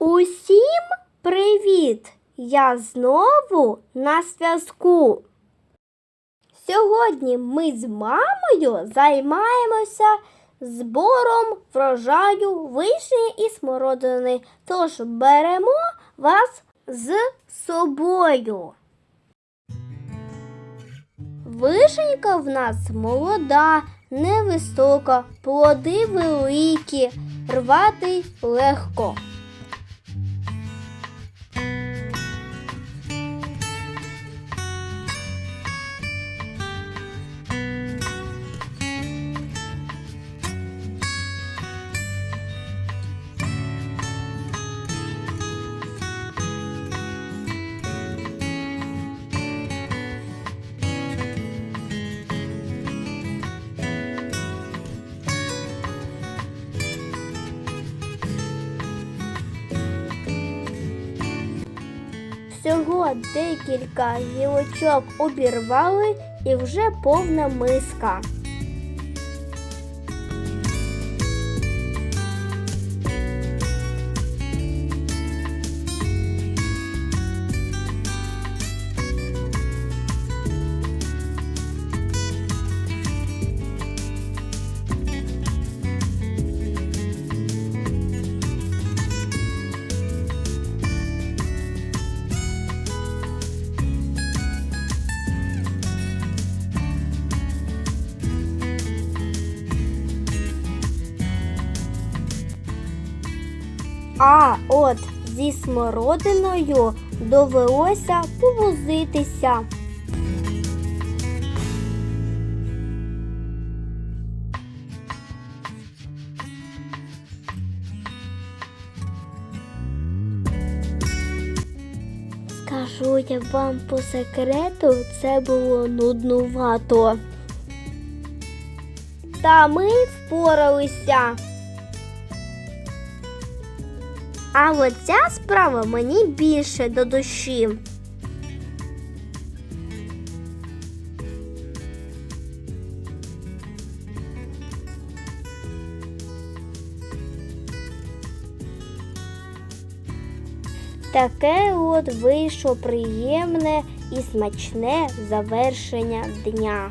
Усім привіт! Я знову на зв'язку. Сьогодні ми з мамою займаємося збором врожаю вишні і смородини. Тож беремо вас з собою. Вишенька в нас молода, невисока, плоди великі, рвати легко. Всього декілька гілочок обірвали і вже повна миска. А от зі смородиною довелося повозитися. Скажу я вам по секрету, це було нуднувато. Та ми впоралися. А от ця справа мені більше до душі. Таке от вийшло приємне і смачне завершення дня.